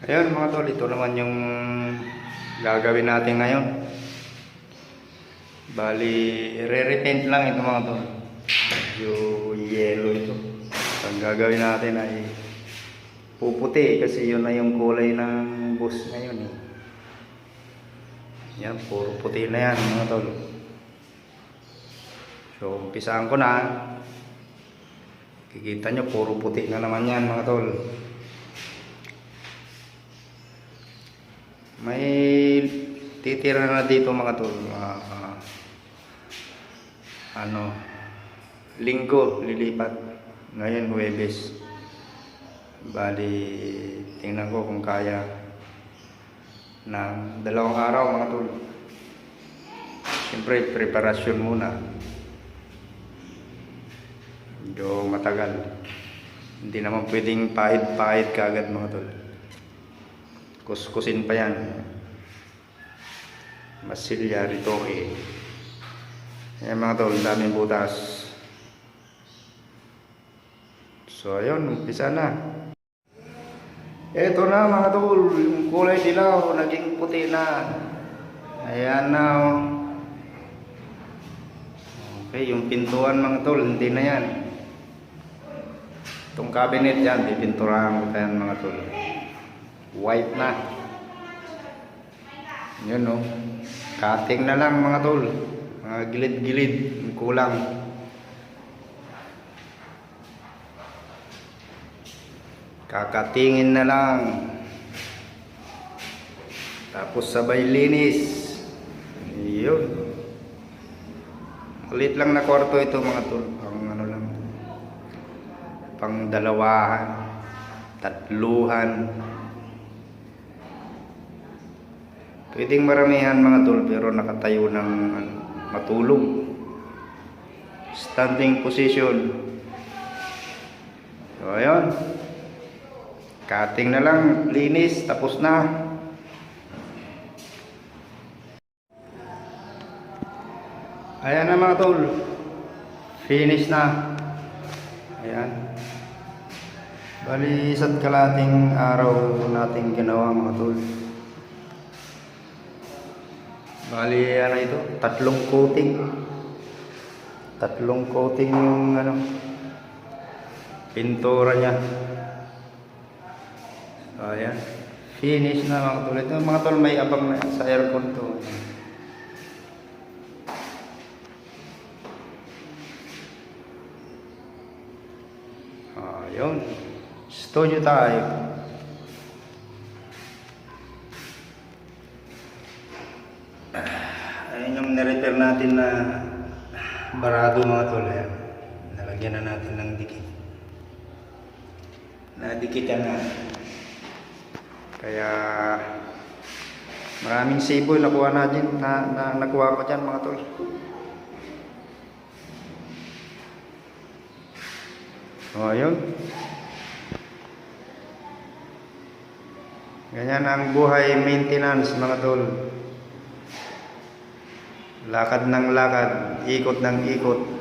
Ayun mga tol, ito naman yung gagawin natin ngayon. Bali, re-repaint lang ito mga tol. Yung yellow ito. Ang gagawin natin ay puputi kasi yun na yung kulay ng bus ngayon eh. Yan, puro puti na yan mga tol. So, umpisaan ko na. Kikita nyo, puro puti na naman yan mga tol. May titira na dito mga tol. Ah, ah, ano, linggo lilipat. Ngayon, Huwebes. Bali, tingnan ko kung kaya ng dalawang araw mga tol. Siyempre, preparasyon muna. Medyo matagal. Hindi naman pwedeng pahid-pahid kaagad mga tol. Kuskusin pa yan. Masilya rito eh. Ayan mga tol, daming butas. So ayun, umpisa na. Eto na mga tol, yung kulay dilaw, naging puti na. Ayan na oh. Okay, yung pintuan mga tol, hindi na yan. Itong cabinet yan, pipinturahan ko yan mga tol. White na. Yun no. Cutting na lang mga tol. Mga gilid-gilid, kulang. Kakatingin na lang. Tapos sabay linis. Yun. Maliit lang na kwarto ito mga tol. Pang ano lang. Pang dalawahan. Tatluhan. Pwedeng maramihan mga tol pero nakatayo ng ano, matulog. Standing position. So ayun. Cutting na lang, linis, tapos na. Ayan na mga tol. Finish na. Ayan. Bali, isa't kalating araw nating ginawa mga tol. Bali, ano ito? Tatlong coating. Tatlong coating yung ano, pintura niya. So, ayan. Finish na mga. Ito mga tol, may abang na sa aircon to. Ayun. Studio tayo. Ayun yung nirepair natin na barado mga tol. Ayan. Nalagyan na natin ng dikit. Nadikitan na. Kaya maraming siboy nakuha natin na, na nakuha ko dyan mga tol. O, ayun. Ganyan ang buhay maintenance mga tol. Lakad ng lakad, ikot ng ikot.